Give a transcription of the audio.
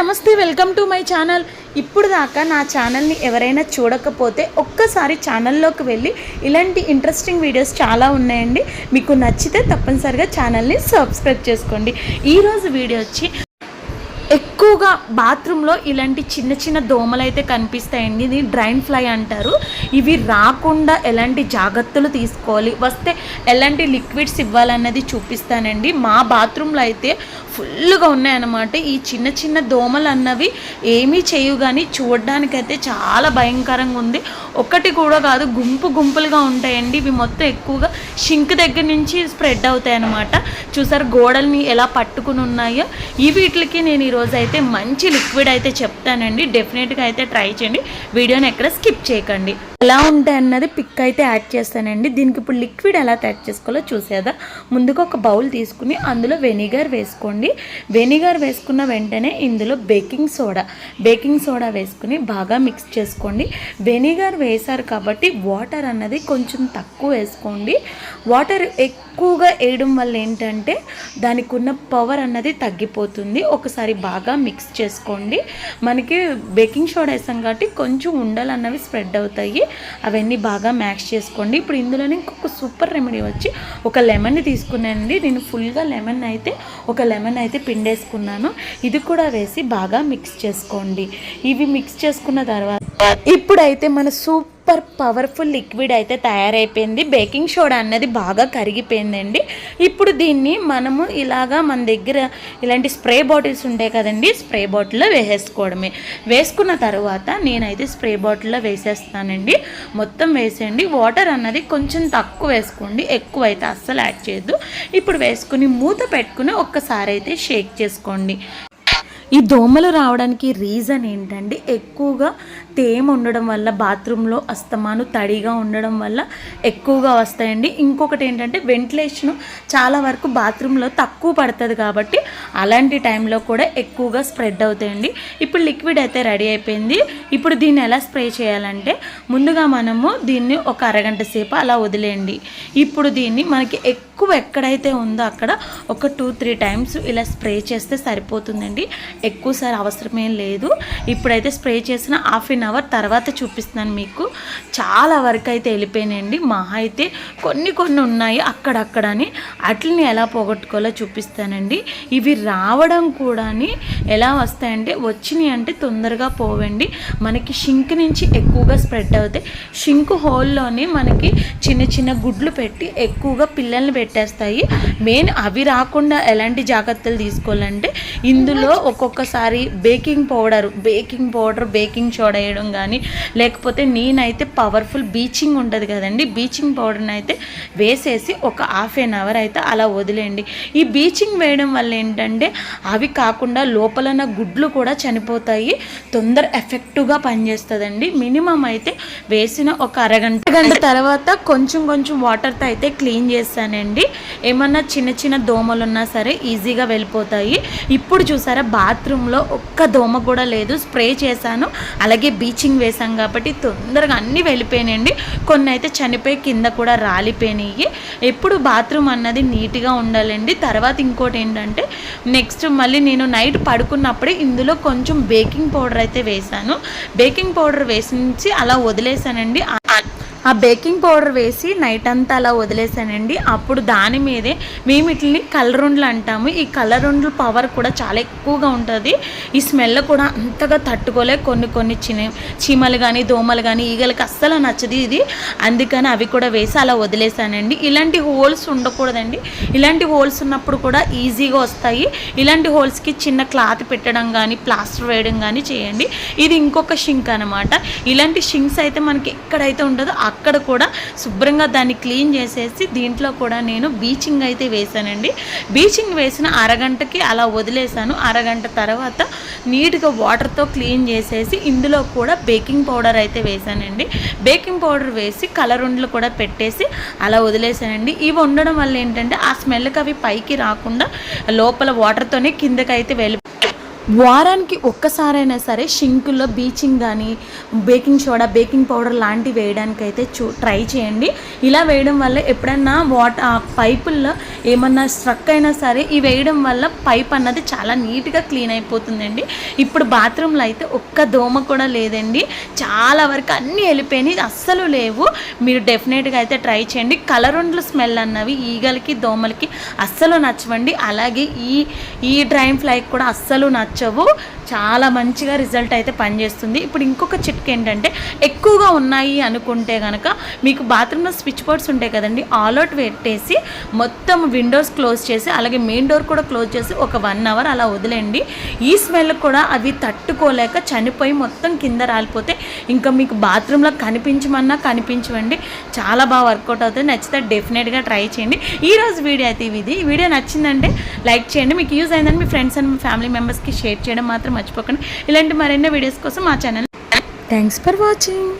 నమస్తే welcome to my channel. ఇప్పుడు దాకా నా ఛానల్ని ఎవరైనా చూడకపోతే ఒక్కసారి ఛానల్లోకి వెళ్ళి ఇలాంటి ఇంట్రెస్టింగ్ వీడియోస్ చాలా ఉన్నాయండి. మీకు నచ్చితే తప్పనిసరిగా ఛానల్ని సబ్స్క్రైబ్ చేసుకోండి. ఈరోజు వీడియో వచ్చి ఎక్కువగా బాత్రూంలో ఇలాంటి చిన్న చిన్న దోమలు అయితే కనిపిస్తాయండి. ఇది డ్రైన్ ఫ్లై అంటారు. ఇవి రాకుండా ఎలాంటి జాగ్రత్తలు తీసుకోవాలి? వస్తే ఎలాంటి లిక్విడ్స్ ఇవ్వాలన్నది చూపిస్తానండి. మా బాత్రూంలో అయితే ఫుల్గా ఉన్నాయన్నమాట. ఈ చిన్న చిన్న దోమలు అన్నవి ఏమీ చేయు కానీ చూడడానికైతే చాలా భయంకరంగా ఉంది. ఒకటి కూడా కాదు గుంపు గుంపులుగా ఉంటాయండి. ఇవి మొత్తం ఎక్కువగా షింక్ దగ్గర నుంచి స్ప్రెడ్ అవుతాయి అన్నమాట చూసారు గోడల్ని ఎలా పట్టుకుని ఉన్నాయో? ఈ వీటికి నేను ఈరోజు అయితే మంచి లిక్విడ్ అయితే చెప్తానండి. డెఫినెట్గా అయితే ట్రై చేయండి. వీడియోని ఎక్కడ స్కిప్ చేయకండి. ఎలా ఉంటాయి అన్నది పిక్ అయితే యాడ్ చేస్తానండి. దీనికి ఇప్పుడు లిక్విడ్ ఎలా తయారు చేసుకోవాలో చూసేదా ముందుగా ఒక బౌల్ తీసుకుని అందులో వెనిగర్ వేసుకోండి. వెనిగర్ వేసుకున్న వెంటనే ఇందులో బేకింగ్ సోడా బేకింగ్ సోడా వేసుకుని బాగా మిక్స్ చేసుకోండి. వెనిగర్ వేశారు కాబట్టి వాటర్ అన్నది కొంచెం తక్కువ వేసుకోండి. వాటర్ ఎక్కువగా వేయడం వల్ల ఏంటంటే దానికి ఉన్న పవర్ అన్నది తగ్గిపోతుంది. ఒకసారి బాగా మిక్స్ చేసుకోండి. మనకి బేకింగ్ సోడా వేసాం కాబట్టి కొంచెం ఉండలు అన్నవి స్ప్రెడ్ అవుతాయి. అవన్నీ బాగా మ్యాక్స్ చేసుకోండి. ఇప్పుడు ఇందులోనే ఇంకొక సూపర్ రెమెడీ వచ్చి ఒక లెమన్ తీసుకున్నానండి. నేను ఫుల్గా లెమన్ అయితే ఒక లెమన్ అయితే పిండేసుకున్నాను. ఇది కూడా వేసి బాగా మిక్స్ చేసుకోండి. ఇవి మిక్స్ చేసుకున్న తర్వాత ఇప్పుడైతే మన సూప్ సూపర్ పవర్ఫుల్ లిక్విడ్ అయితే తయారైపోయింది. బేకింగ్ సోడా అన్నది బాగా కరిగిపోయిందండి. ఇప్పుడు దీన్ని మనము ఇలాగా మన దగ్గర ఇలాంటి స్ప్రే బాటిల్స్ ఉంటాయి కదండి స్ప్రే బాటిల్లో వేసేసుకోవడమే. వేసుకున్న తర్వాత నేనైతే స్ప్రే బాటిల్లో వేసేస్తానండి. మొత్తం వేసేయండి. వాటర్ అన్నది కొంచెం తక్కువ వేసుకోండి. ఎక్కువ అయితే అస్సలు యాడ్ చేయొద్దు. ఇప్పుడు వేసుకుని మూత పెట్టుకుని ఒక్కసారి అయితే షేక్ చేసుకోండి. ఈ దోమలు రావడానికి రీజన్ ఏంటంటే ఎక్కువగా తేమ ఉండడం వల్ల బాత్రూంలో అస్తమాను తడిగా ఉండడం వల్ల ఎక్కువగా వస్తాయండి. ఇంకొకటి ఏంటంటే వెంటిలేషన్ చాలా వరకు బాత్రూంలో తక్కువ పడుతుంది కాబట్టి అలాంటి టైంలో కూడా ఎక్కువగా స్ప్రెడ్ అవుతాయండి. ఇప్పుడు లిక్విడ్ అయితే రెడీ అయిపోయింది. ఇప్పుడు దీన్ని ఎలా స్ప్రే చేయాలంటే ముందుగా మనము దీన్ని ఒక అరగంట సేపు అలా వదిలేయండి. ఇప్పుడు దీన్ని మనకి ఎక్కువ ఎక్కడైతే ఉందో అక్కడ ఒక టూ త్రీ టైమ్స్ ఇలా స్ప్రే చేస్తే సరిపోతుందండి. ఎక్కువసారి అవసరమేం లేదు. ఇప్పుడైతే స్ప్రే చేసిన హాఫ్ అన్ అవర్ తర్వాత చూపిస్తున్నాను మీకు. చాలా వరకు అయితే వెళ్ళిపోయినాయండి. మహా అయితే కొన్ని కొన్ని ఉన్నాయి అక్కడక్కడని. అట్లని ఎలా పోగొట్టుకోవాలో చూపిస్తానండి. ఇవి రావడం కూడాని ఎలా వస్తాయంటే వచ్చినాయి అంటే తొందరగా పోవండి. మనకి షింక్ నుంచి ఎక్కువగా స్ప్రెడ్ అవుతాయి. షింక్ హోల్లోనే మనకి చిన్న చిన్న గుడ్లు పెట్టి ఎక్కువగా పిల్లల్ని పెట్టేస్తాయి. మెయిన్ అవి రాకుండా ఎలాంటి జాగ్రత్తలు తీసుకోవాలంటే ఇందులో ఒక్కొక్కసారి baking powder baking powder baking soda వేయడం కానీ లేకపోతే నేనైతే పవర్ఫుల్ బీచింగ్ ఉంటుంది కదండి బీచింగ్ పౌడర్ని అయితే వేసేసి ఒక హాఫ్ ఎన్ అవర్ అయితే అలా వదిలేయండి. ఈ బీచింగ్ వేయడం వల్ల ఏంటంటే అవి కాకుండా లోపలన్న గుడ్లు కూడా చనిపోతాయి తొందర ఎఫెక్టివ్గా పనిచేస్తుందండి. మినిమం అయితే వేసిన ఒక అరగంట గంట తర్వాత కొంచెం కొంచెం వాటర్తో అయితే క్లీన్ చేస్తానండి ఏమన్నా చిన్న చిన్న దోమలు ఉన్నా సరే ఈజీగా వెళ్ళిపోతాయి. ఇప్పుడు చూసారా బాత్రూంలో ఒక్క దోమ కూడా లేదు. స్ప్రే చేశాను. అలాగే బీచింగ్ వేసాం కాబట్టి తొందరగా అన్నీ వెళ్ళిపోయినాయండి. కొన్ని అయితే చనిపోయి కింద కూడా రాలిపోయినాయి. ఎప్పుడు బాత్రూమ్ అన్నది నీట్గా ఉండాలండి. తర్వాత ఇంకోటి ఏంటంటే నెక్స్ట్ మళ్ళీ నేను నైట్ పడుకున్నప్పుడే ఇందులో కొంచెం బేకింగ్ పౌడర్ అయితే వేశాను. బేకింగ్ పౌడర్ వేసి అలా వదిలేసానండి ఆ- ఆ బేకింగ్ పౌడర్ వేసి నైట్ అంతా అలా వదిలేసానండి. అప్పుడు దాని మీదే మేము ఇట్లని కలరుండ్లు అంటాము. ఈ కలరుండ్ల పవర్ కూడా చాలా ఎక్కువగా ఉంటుంది. ఈ స్మెల్ కూడా అంతగా తట్టుకోలే. కొన్ని కొన్ని చిన్న చీమలు కానీ దోమలు కానీ ఈగలకి అస్సలు నచ్చదు ఇది. అందుకని అవి కూడా వేసి అలా వదిలేసానండి. ఇలాంటి హోల్స్ ఉండకూడదండి. ఇలాంటి హోల్స్ ఉన్నప్పుడు కూడా ఈజీగా వస్తాయి. ఇలాంటి హోల్స్కి చిన్న క్లాత్ పెట్టడం కానీ ప్లాస్టర్ వేయడం కానీ చేయండి. ఇది ఇంకొక షింక్ అనమాట ఇలాంటి షింక్స్ అయితే మనకి ఎక్కడైతే ఉంటుందో అక్కడ కూడా శుభ్రంగా దాన్ని క్లీన్ చేసేసి దీంట్లో కూడా నేను బీచింగ్ అయితే వేసానండి బీచింగ్ వేసిన అరగంటకి అలా వదిలేసాను అరగంట తర్వాత నీట్గా వాటర్తో క్లీన్ చేసేసి ఇందులో కూడా బేకింగ్ పౌడర్ అయితే వేసానండి బేకింగ్ పౌడర్ వేసి కలర్ ఉండలు కూడా పెట్టేసి అలా వదిలేసానండి ఇవి ఉండడం వల్ల ఏంటంటే ఆ స్మెల్కి అవి పైకి రాకుండా లోపల వాటర్తోనే కిందకైతే వెళ్ళి వారానికి ఒక్కసారైనా సరే షింకుల్లో బీచింగ్ కానీ బేకింగ్ సోడా బేకింగ్ పౌడర్ లాంటివి వేయడానికి అయితే చూ ట్రై చేయండి. ఇలా వేయడం వల్ల ఎప్పుడన్నా వాటర్ ఆ పైపుల్లో ఏమన్నా స్ట్రక్ అయినా సరే ఇవి వేయడం వల్ల పైప్ అన్నది చాలా నీట్గా క్లీన్ అయిపోతుందండి. ఇప్పుడు బాత్రూంలో అయితే ఒక్క దోమ కూడా లేదండి. చాలా వరకు అన్నీ వెళ్ళిపోయినాయి. అస్సలు లేవు. మీరు డెఫినెట్గా అయితే ట్రై చేయండి. కలరుండ్ల స్మెల్ అన్నవి ఈగలకి దోమలకి అస్సలు నచ్చవండి. అలాగే ఈ ఈ డ్రైన్ ఫ్లైకి కూడా అస్సలు నచ్చ बच्चा చాలా మంచిగా రిజల్ట్ అయితే పనిచేస్తుంది. ఇప్పుడు ఇంకొక చిట్క్ ఏంటంటే ఎక్కువగా ఉన్నాయి అనుకుంటే కనుక మీకు బాత్రూంలో స్విచ్ బోర్డ్స్ ఉంటాయి కదండి ఆల్ అవుట్ పెట్టేసి మొత్తం విండోస్ క్లోజ్ చేసి అలాగే మెయిన్ డోర్ కూడా క్లోజ్ చేసి ఒక వన్ అవర్ అలా వదిలేండి ఈ స్మెల్ కూడా అవి తట్టుకోలేక చనిపోయి మొత్తం కింద రాలిపోతే ఇంకా మీకు బాత్రూంలో కనిపించమన్నా కనిపించవండి. చాలా బాగా వర్కౌట్ అవుతుంది. నచ్చితే డెఫినెట్గా ట్రై చేయండి. ఈ రోజు వీడియో అయితే ఇది. ఈ వీడియో నచ్చిందంటే లైక్ చేయండి. మీకు యూజ్ అయిందని మీ ఫ్రెండ్స్ అండ్ మీ ఫ్యామిలీ మెంబర్స్కి షేర్ చేయడం మాత్రం మర్చిపోకండి. ఇలాంటి మరెన్నో వీడియోస్ కోసం మా ఛానల్ థ్యాంక్స్ ఫర్ వాచింగ్